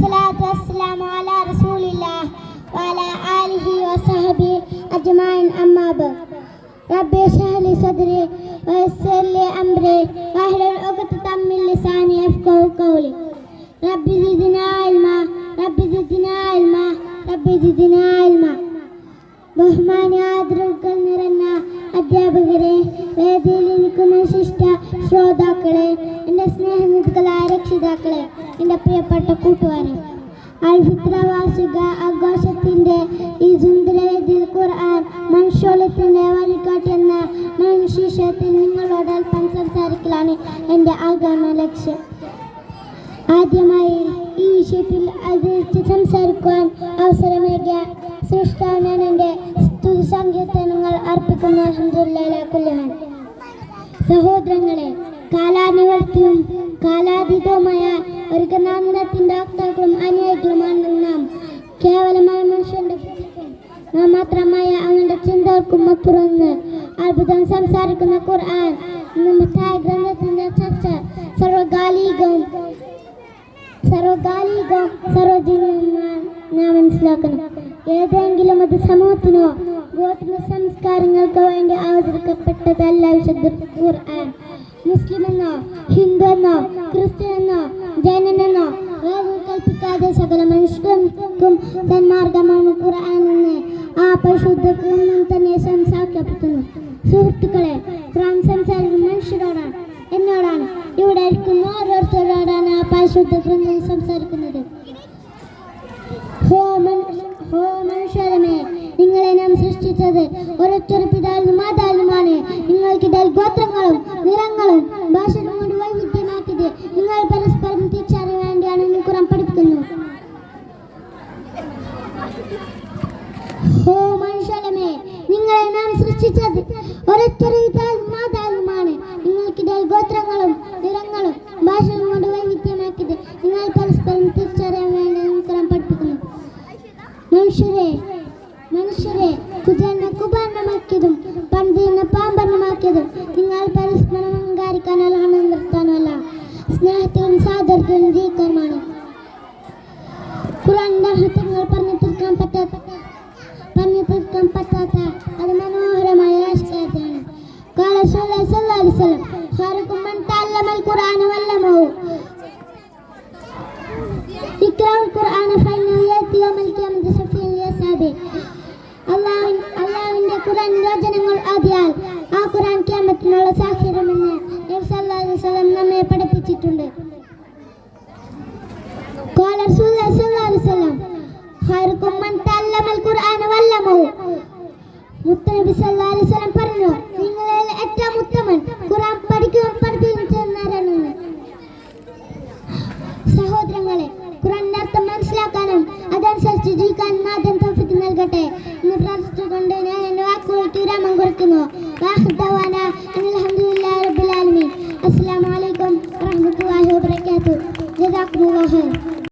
والصلاة والسلام على رسول الله وعلى آله وصحبه أجمعين أما بعد ربي اشرح لي صدري ويسر لي أمري واحلل عقدة من لساني يفقهوا قولي ربي زدنا علما ربي زدنا علما ربي زدنا علما ബഹുമാന്യ ആദരവുകൾ നിറഞ്ഞ അധ്യാപകരെ വേദിയിലിരിക്കുന്ന ശിഷ്ട ശ്രോതാക്കളെ എൻ്റെ സ്നേഹനിധികളായ രക്ഷിതാക്കളെ എന്റെ പ്രിയപ്പെട്ട കൂട്ടുകാരെ. അൽഫിത്ര വാർഷിക ആഘോഷത്തിന്റെ ഈ സുന്ദരവേദിയിൽ ഖുർആൻ മനുഷ്യോളത്തിന്റെ വഴികാട്ടി എന്ന മനുഷ്യത്തിൽ നിങ്ങളോട് അല്പം സംസാരിക്കലാണ് എന്റെ ആഗമന ലക്ഷ്യം. ആദ്യമായി ഈ വിഷയത്തിൽ അതിർത്തി സംസാരിക്കുവാൻ അവസരമേകിയ സൃഷ്ടാവിനാൻ എന്റെ സ്തുതി സങ്കീർത്തനങ്ങൾ അർപ്പിക്കുന്ന അൽഹംദുലില്ലാഹിലാക്കുല്യഹാൻ സഹോദരങ്ങളെ കാലാനുവർത്തിയും കാലാതീതവുമായ ഒരു ഗണാന്തത്തിന്റെ ആക്താക്കളും അനുയായികളുമാണ് നാം കേവലമായ മനുഷ്യന്റെ നാം മാത്രമായ അവന്റെ ചിന്തകൾക്കും അപ്പുറന്ന് അത്ഭുതം സംസാരിക്കുന്ന ഖുർആൻ നമ്മുടെ ഗ്രന്ഥത്തിന്റെ ചർച്ച സർവകാലികവും സർവകാലികവും സർവജനീയവുമാണ് നാം മനസ്സിലാക്കണം. ഏതെങ്കിലും അത് സമൂഹത്തിനോ ഗോത്ര സംസ്കാരങ്ങൾക്കോ വേണ്ടി അവതരിക്കപ്പെട്ടതല്ല വിശുദ്ധ ഖുർആൻ. മുസ്ലിം എന്നോ ഹിന്ദു എന്നോ ക്രിസ്ത്യൻ എന്നോ വേദം കൽപ്പിക്കാതെ സകല മനുഷ്യർക്കും സന്മാർഗമാണ് ഖുർആൻ എന്ന് ആ പരിശുദ്ധ തന്നെ സംസാരിക്കപ്പെടുന്നു സുഹൃത്തുക്കളെ ഖുർആൻ സംസാരിക്കുന്ന മനുഷ്യരോടാണ് എന്നോടാണ് ഇവിടെ ഇരിക്കുന്ന ഓരോരുത്തരോടാണ് ആ പരിശുദ്ധ ഗ്രന്ഥം സംസാരിക്കുന്നത് ഹോ മനുഷ്യ- ഹോ മനുഷ്യരമേ നിങ്ങളെ നാം സൃഷ്ടിച്ചത് ഒരൊറ്റൊരു ഹോ മനുഷ്യനമേ നിങ്ങളെ നാം സൃഷ്ടിച്ചത് ഒരൊറ്റൊരു പിതാവിനും മാതാവിനുമാണ് നിങ്ങൾക്കിടയിൽ ഗോത്രങ്ങളും നിറങ്ങളും ഭാഷകളും കൊണ്ട് വൈവിധ്യമാക്കിയത് നിങ്ങൾ പരസ്പരം തിരിച്ചറിയാൻ വേണ്ടി ഖുറാൻ പഠിപ്പിക്കുന്നു. മനുഷ്യരെ മനുഷ്യരെ കുജനെ കുബാരണമാക്കിയതും പന്തിനെ പാമ്പരണമാക്കിയതും നിങ്ങൾ പരസ്പരം അഹങ്കാരിക്കാനല്ല നിർത്താനല്ല സ്നേഹത്തിലും സാദരത്തിലും ജീവിക്കാനുമാണ്. ഖുറാന്റെ മഹത്വങ്ങൾ പറഞ്ഞു ഖുറാൻ ക്യാമത്തിനുള്ള സാഹചര്യമെന്ന് നബ്സല്ലാസ്വലം നമ്മെ പഠിപ്പിച്ചിട്ടുണ്ട്. പറഞ്ഞു നിങ്ങളിൽ ഏറ്റവും ഉത്തമൻ ഖുറാൻ പഠിക്കുകയും പഠിപ്പിക്കുന്നവരാണെന്ന് സഹോദരങ്ങളെ ഖുറാന്റെ അർത്ഥം മനസ്സിലാക്കാനും അതനുസരിച്ച് ജീവിക്കാൻ മാതൃ